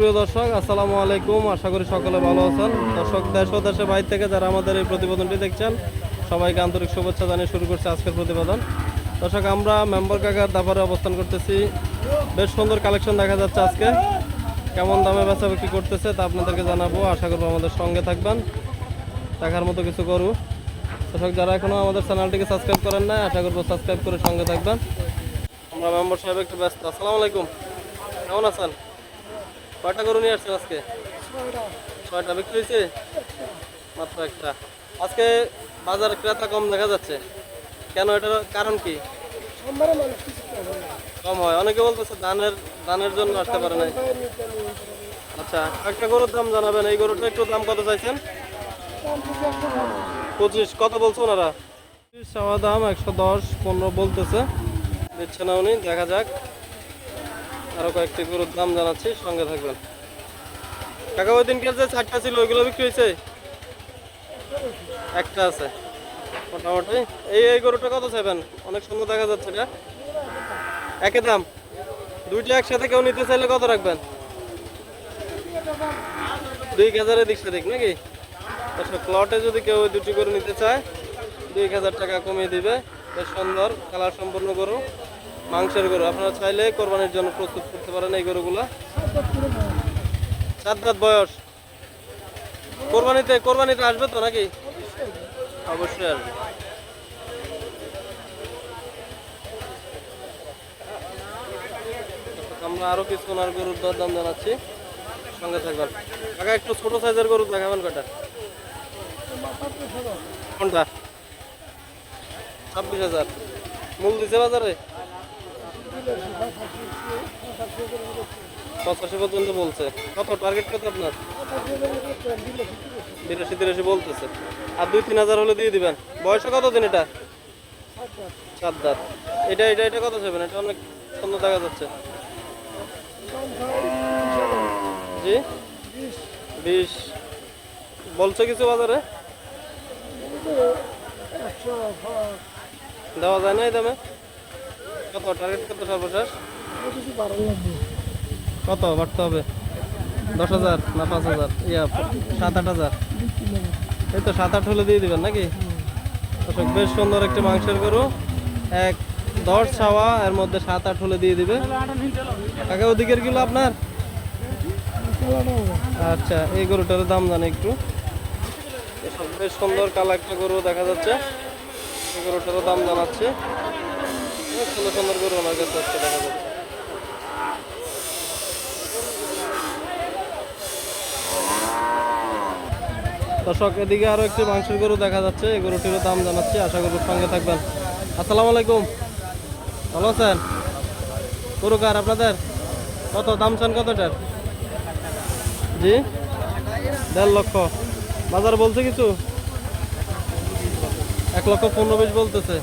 প্রিয় দর্শক, আসসালামু আলাইকুম। আশা করি সকলে ভালো আছেন। দর্শক, দেশ ও দেশের বাইরে থেকে যারা আমাদের এই প্রতিবেদনটি দেখছেন, সবাইকে আন্তরিক শুভেচ্ছা জানিয়ে শুরু করছে আজকের প্রতিবেদন। দর্শক, আমরা মেম্বার কাকার দাবারে অবস্থান করতেছি। বেশ সুন্দর কালেকশন দেখা যাচ্ছে আজকে। কেমন দামে বেচা বিক্রি করতেছে তা আপনাদেরকে জানাব। আশা করব আমাদের সঙ্গে থাকবেন। দেখার মতো কিছু করু দর্শক, যারা এখনও আমাদের চ্যানেলটিকে সাবস্ক্রাইব করেন না আশা করব সাবস্ক্রাইব করে সঙ্গে থাকবেন। আমরা মেম্বার সাহেব একটু ব্যস্ত। আসসালামু আলাইকুম। কেমন আছেন? কয়টা গরু নিয়ে আসছেন আজকে? ছয়টা। বিক্রি হয়েছে? মাত্র একটা। আজকে বাজার ক্রেতা কম দেখা যাচ্ছে। কেন? এটার কারণ কি? কম হয়। অনেকে বলতেছে ধানের ধানের জন্য আসতে পারে নাই। আচ্ছা একটা গরুর দাম জানাবেন। এই গরুটা একটু দাম কত চাইছেন? পঁচিশ। কত বলছো ওনারা? পঁচিশ চাওয়া দাম একশো দশ পনেরো বলতেছে। দিচ্ছে না উনি। দেখা যাক। আরও কয়েকটি গরুর দাম জানাচ্ছি, সঙ্গে থাকবেন। কাকা, ওই দিনকে যে চারটা ছিল, ওইগুলো বিক্রি হয়েছে? একটা আছে। মোটামুটি। এই এই গরুটা কত চাইবেন? অনেক সুন্দর দেখা যাচ্ছে, এটা। একই দাম। দুইটা একসাথে কেউ নিতে চাইলে কত রাখবেন? দুই হাজারের দিক সেদিক, নাকি? আচ্ছা প্লটে যদি কেউ দুটি গরু নিতে চায়, দুই হাজার টাকা কমিয়ে দিবে। বেশ সুন্দর কালার সম্পূর্ণ গরু। মাংসের গরু। আপনারা চাইলে কোরবানির জন্য প্রস্তুত করতে পারেন এই গরুগুলা। সাত দাঁত বয়স। কোরবানিতে কোরবানিতে আসবে তো নাকি? অবশ্যই আসবে। আমরা আরও কিছু ওনার গরুর দর দাম জানাচ্ছি। সঙ্গে থাকবেন। কাকা, একটু ছোট সাইজের গরু দেখাবেন কটা কোনটা? ছাব্বিশ হাজার। মূল দিছে বাজারে? পঁচাশি পর্যন্ত বলছে। কত? টার্গেট কত আপনার? বিরাশি তিরাশি বলতেছে। আর দুই তিন হাজার হলে দিয়ে দিবেন। বয়সে কত দিন এটা? সাত দাঁত এটা এটা এটা কত যাবেন? এটা অনেক সুন্দর দেখা যাচ্ছে। জি? বিশ। বলছে কিছু বাজারে? দেওয়া যায় না এই দামে? কত? টার্গেট কত সর্বশেষ? কত? বাড়তে হবে। দশ হাজার না পাঁচ হাজার? ইয়া, সাত আট হাজার। এই তো সাত আট হলে দিয়ে দিবেন নাকি? দর্শক, বেশ সুন্দর একটি মাংসের গরু। এক, দশ ছাওয়া, এর মধ্যে সাত আট হলে দিয়ে দিবে। কাকা, ওদিকের কিলো আপনার? আচ্ছা এই গরুটার দাম জানি একটু। বেশ সুন্দর কালো একটা গরু দেখা যাচ্ছে। এই গরুটারও দাম জানাচ্ছে। দর্শক, এদিকে আরও একটি মাংসের গরু দেখা যাচ্ছে। এই গরুটিরও দাম জানাচ্ছি। আশা করি সঙ্গে থাকবেন। আসসালামু আলাইকুম। ভালো আছেন? গরু কার আপনাদের? কত? দাম চান কতটার? জি? দেড় লক্ষ। বাজার বলছে কিছু? এক লক্ষ পনেরো বিশ বলতেছে।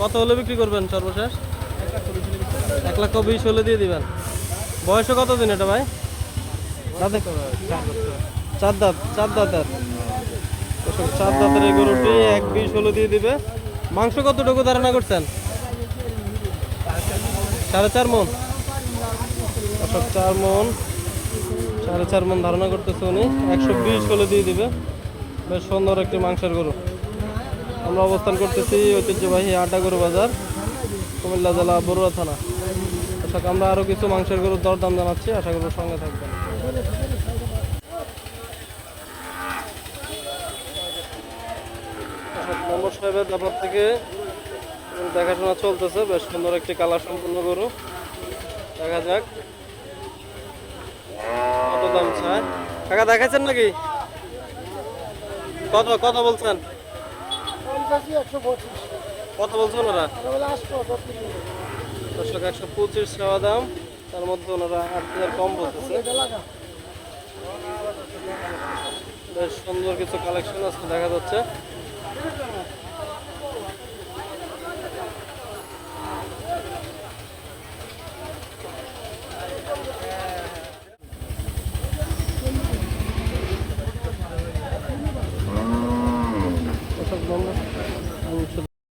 কত হলে বিক্রি করবেন সর্বশেষ? এক লক্ষ বিশ হলে দিয়ে দিবেন। বয়সে কত দিন এটা ভাই? চার দাঁত চার দর্শক, চার দাঁতের এই গরুটি এক বিশ হলে দিয়ে দিবে। মাংস কতটুকু ধারণা করছেন? সাড়ে চার মন। চার মন। সাড়ে চার মন ধারণা করতেছে উনি। একশো বিশ হলে দিয়ে দিবে। বেশ সুন্দর একটি মাংসের গরু। আমরা অবস্থান করতেছি ঐতিহ্যবাহী আটা গরু বাজার, কুমিল্লা জেলা বড়ুয়া থানা। দর্শক আমরা আরও কিছু মাংসের গরুর দরদাম জানাচ্ছি, আশা করব সঙ্গে থাকবেন। নম্বর সাহেবের ব্যাপার থেকে দেখাশোনা চলতেছে, বেশ সুন্দর একটি কালার সম্পূর্ণ গরু। দেখা যাক। কত দাম চায়? কাকা, দেখাচ্ছেন নাকি? কত কত বলছেন? কত বলছে ওরা দর্শক একশো পঁচিশ টাকা দাম তার মধ্যে ওনারা আট হাজার কম বলতেছে? বেশ সুন্দর কিছু কালেকশন আজকে দেখা যাচ্ছে।